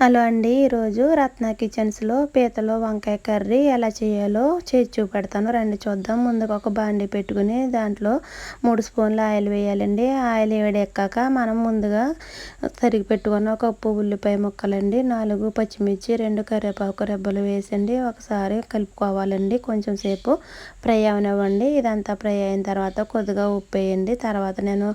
Hello అండి ఈరోజు రత్న కిచెన్స్లో పీతలో వంకాయ కర్రీ ఎలా చేయాలో చేసి చూపెడతాను. రండి చూద్దాం. ముందుగా ఒక బాండి పెట్టుకుని దాంట్లో మూడు స్పూన్ల ఆయిల్ వేయాలండి. ఆయిల్ వేడెక్కాక మనం ముందుగా తరిగి పెట్టుకున్న ఒక ఉప్పు ఉల్లిపాయ ముక్కలండి నాలుగు పచ్చిమిర్చి రెండు కరివేపాకు రెబ్బలు వేసండి ఒకసారి కలుపుకోవాలండి. కొంచెం సేపు ఫ్రై అవనివ్వండి. ఇదంతా ఫ్రై అయిన తర్వాత కొద్దిగా ఉప్పు వేయండి. తర్వాత నేను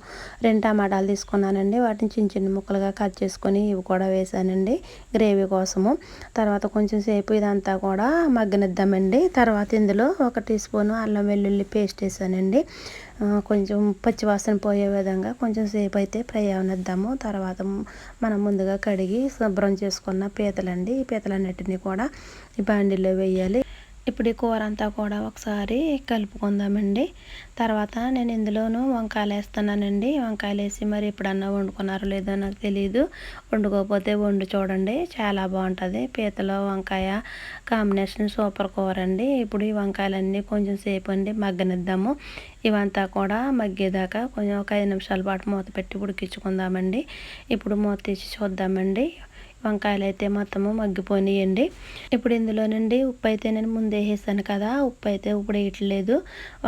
రెండు టమాటాలు తీసుకున్నానండి. వాటిని చిన్న చిన్న ముక్కలుగా కట్ చేసుకొని ఇవి కూడా వేసానండి. గ్రేవీ కోసము. తర్వాత కొంచెం సేపు ఇదంతా కూడా మగ్గనిద్దామండి. తర్వాత ఇందులో ఒక టీ స్పూను అల్లం వెల్లుల్లి పేస్ట్ వేసానండి. కొంచెం పచ్చివాసన పోయే విధంగా కొంచెం సేపు అయితే ఫ్రై అవనిద్దాము. తర్వాత మనం ముందుగా కడిగి శుభ్రం చేసుకున్న పీతలండి. ఈ పీతలన్నిటినీ కూడా ఈ బాండీలో వేయాలి. ఇప్పుడు ఈ కూర అంతా కూడా ఒకసారి కలుపుకుందామండి. తర్వాత నేను ఇందులోనూ వంకాయలు వేస్తున్నానండి. వంకాయలు వేసి మరి ఎప్పుడన్నా వండుకున్నారో లేదో నాకు తెలియదు వండుకోకపోతే వండు చూడండి. చాలా బాగుంటుంది. పీతలో వంకాయ కాంబినేషన్ సూపర్ కూర అండి ఇప్పుడు ఈ వంకాయలన్నీ కొంచెం సేపు అండి మగ్గనిద్దాము. ఇవంతా కూడా మగ్గేదాకా కొంచెం ఒక ఐదు నిమిషాల పాటు మూత పెట్టి ఉడికించుకుందామండి. ఇప్పుడు మూత తీసి చూద్దామండి. వంకాయలు అయితే మొత్తము మగ్గిపోయినాయండి ఇప్పుడు ఇందులో నుండి ఉప్పు అయితే నేను ముందే వేసాను కదా ఉప్పు అయితే ఇప్పుడు వేయట్లేదు.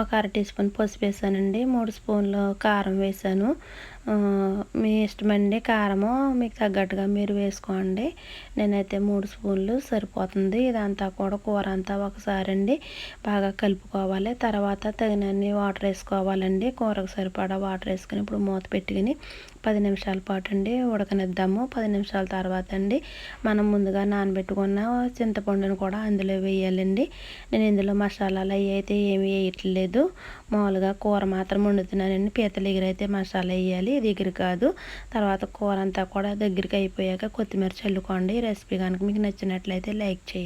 ఒక అర టీ స్పూన్ పసుపు వేసానండి మూడు స్పూన్లు కారం వేసాను. మీ ఇష్టమండి కారము మీకు తగ్గట్టుగా మీరు వేసుకోండి. నేనైతే మూడు స్పూన్లు సరిపోతుంది. ఇదంతా కూడా కూర అంతా ఒకసారి అండి బాగా కలుపుకోవాలి. తర్వాత తగినన్ని వాటర్ వేసుకోవాలండి. కూరకు సరిపడా వాటర్ వేసుకుని ఇప్పుడు మూత పెట్టుకుని పది నిమిషాల పాటు అండి ఉడకనిద్దాము. పది నిమిషాల తర్వాత అండి మనం ముందుగా నానబెట్టుకున్న చింతపండును కూడా అందులో వేయాలండి. నేను ఇందులో మసాలాలు అవి అయితే ఏమి వేయట్లేదు. మామూలుగా కూర మాత్రం వండుతున్నానండి. పీతలు ఎగిరైతే మసాలా వేయాలి. దగ్గర కాదు తర్వాత కూర అంతా కూడా దగ్గరికి అయిపోయాక కొత్తిమీర చల్లుకోండి. రెసిపీ కనుక మీకు నచ్చినట్లయితే లైక్ చేయండి.